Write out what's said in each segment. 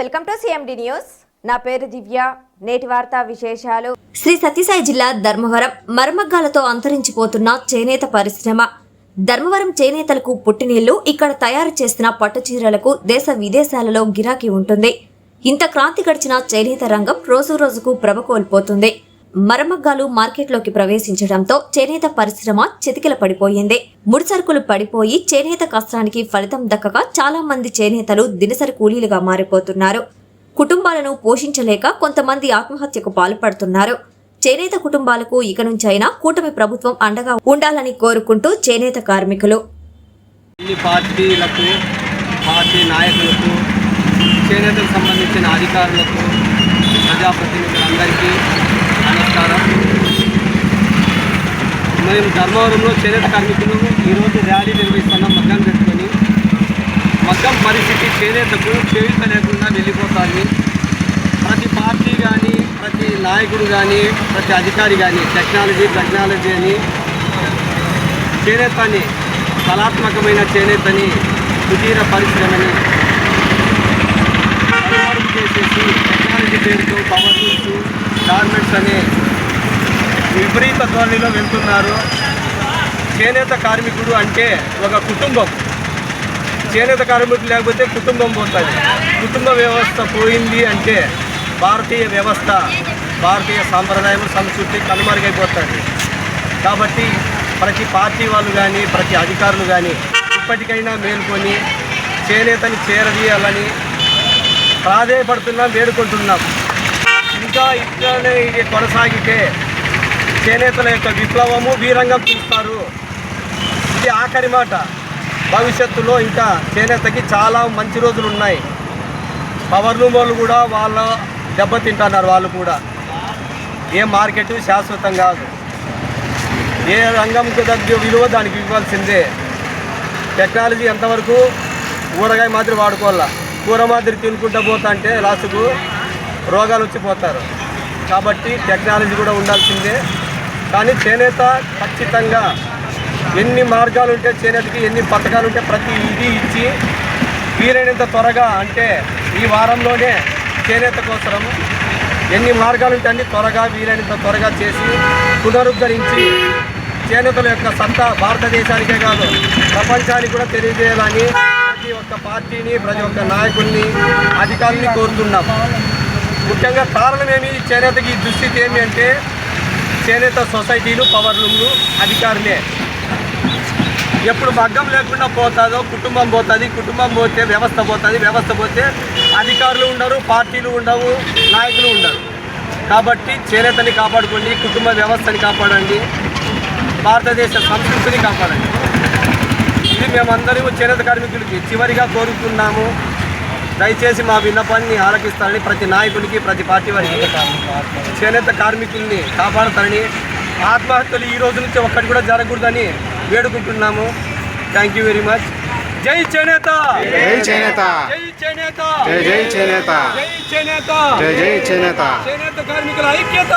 Welcome to CMD news నా పేరు దివ్య. నేటి వార్తా విశేషాలు. శ్రీ సత్యసాయి జిల్లా ధర్మవరం మర్మగ్గాలతో అంతరించిపోతున్న చేనేత పరిశ్రమ. ధర్మవరం చేనేతలకు పుట్టినీళ్ళు ఇక్కడ తయారు చేసిన పట్టు చీరలకు దేశ విదేశాలలో గిరాకీ ఉంటుంది. ఇంత క్రాంతి గడిచిన చేనేత రంగం రోజు రోజుకు ప్రభ కోల్పోతుంది. మరమగ్గాలు మార్కెట్లోకి ప్రవేశించడంతో చేనేత పరిశ్రమ చితికిల పడిపోయింది. ముడిసరుకులు పడిపోయి చేనేత కష్టానికి ఫలితం దక్కక చాలా మంది చేనేతలు దినసరి కూలీలుగా మారిపోతున్నారు. కుటుంబాలను పోషించలేక కొంతమంది ఆత్మహత్యకు పాల్పడుతున్నారు. చేనేత కుటుంబాలకు ఇక నుంచైనా కూటమి ప్రభుత్వం అండగా ఉండాలని కోరుకుంటూ చేనేత కార్మికులు. పార్టీలకు పార్టీ నాయకులకు చేనేతకు సంబంధించిన అధికారులకు ప్రజాప్రతినిధులందరికీ మేము ధర్మవరంలో చేనేత కార్మికులు ఈరోజు ర్యాలీ నిర్వహిస్తున్నాం మగ్గం పెట్టుకొని. మగ్గం పరిస్థితి చేనేతకు చేయుత లేకుండా వెళ్ళిపోతుంది. ప్రతి పార్టీ కానీ ప్రతి నాయకుడు కానీ ప్రతి అధికారి కానీ టెక్నాలజీ టెక్నాలజీ అని చేనేతని కళాత్మకమైన చేనేతని కుటీర పరిశ్రమని చేసేసి టెక్నాలజీ పేరుతో పవర్ లూమ్స్ గార్మెంట్స్ అనే విపరీత ధోరణిలో వెళ్తున్నారు చేనేత కార్మికుడు అంటే ఒక కుటుంబం. చేనేత కార్మికుడు లేకపోతే కుటుంబం పోతుంది. కుటుంబ వ్యవస్థ పోయింది అంటే భారతీయ వ్యవస్థ భారతీయ సాంప్రదాయం సంస్కృతి కనుమరుగైపోతుంది. కాబట్టి ప్రతి పార్టీ వాళ్ళు కానీ ప్రతి అధికారులు కానీ ఇప్పటికైనా మేల్కొని చేనేతని చేరదీయాలని ప్రాధేయపడుతున్నాం వేడుకుంటున్నాం. ఇంకా ఇట్లానే ఇది కొనసాగితే చేనేతల యొక్క విప్లవము వీరంగం చూస్తారు. ఇది ఆఖరి మాట. భవిష్యత్తులో ఇంకా చేనేతకి చాలా మంచి రోజులు ఉన్నాయి. పవర్ లూమ్ వాళ్ళు కూడా వాళ్ళ దెబ్బతింటున్నారు వాళ్ళు కూడా. ఏ మార్కెట్ శాశ్వతం కాదు. ఏ రంగంకు తగ్గ విలువ దానికి ఇవ్వాల్సిందే. టెక్నాలజీ ఎంతవరకు ఊరగాయ మాదిరి వాడుకోవాలా? కూర మాదిరి తినుకుంటూ పోతా అంటే లాస్ట్కు రోగాలు వచ్చిపోతారు కాబట్టి టెక్నాలజీ కూడా ఉండాల్సిందే. కానీ చేనేత ఖచ్చితంగా ఎన్ని మార్గాలు ఉంటే చేనేతకి ఎన్ని పథకాలు ఉంటే ప్రతి ఇది ఇచ్చి వీలైనంత త్వరగా అంటే ఈ వారంలోనే చేనేత కోసం ఎన్ని మార్గాలు ఉంటే అన్ని త్వరగా వీలైనంత త్వరగా చేసి పునరుద్ధరించి చేనేతల యొక్క సత్తా భారతదేశానికే కాదు ప్రపంచానికి కూడా తెలియజేయాలని ప్రతి ఒక్క పార్టీని ప్రతి ఒక్క నాయకుల్ని అధికారుల్ని కోరుతున్నాం. ముఖ్యంగా కారణమేమి ఈ చేనేతకి ఈ దుస్థితి ఏమి అంటే చేనేత సొసైటీలు పవర్లూమ్లు అధికారులే. ఎప్పుడు మగ్గం లేకుండా పోతుందో కుటుంబం పోతుంది కుటుంబం పోతే వ్యవస్థ పోతుంది వ్యవస్థ పోతే అధికారులు ఉండరు పార్టీలు ఉండవు నాయకులు ఉండరు. కాబట్టి చేనేతని కాపాడుకోండి కుటుంబ వ్యవస్థని కాపాడండి భారతదేశ సంస్కృతిని కాపాడండి. ఇది మేమందరం చేనేత కార్మికులకి చివరిగా కోరుతున్నాము. దయచేసి మా విన్నపాన్ని ఆలకిస్తారని ప్రతి నాయకుడికి ప్రతి పార్టీ వారికి చేనేత కార్మికుల్ని కాపాడతారని ఆత్మహత్యలు ఈ రోజు నుంచి ఒక్కటి కూడా జరగకూడదని వేడుకుంటున్నాము. థ్యాంక్ యూ వెరీ మచ్ జై చేనేత! జై చేనేత! జై చేనేత! జై జై చేనేత! జై చేనేత! జై జై చేనేత! చేనేత కార్మికుల ఐక్యత.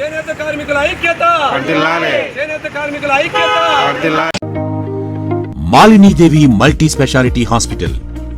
చేనేత కార్మికుల ఐక్యత. చేనేత కార్మికుల ఐక్యత! Malinidevi multi speciality hospital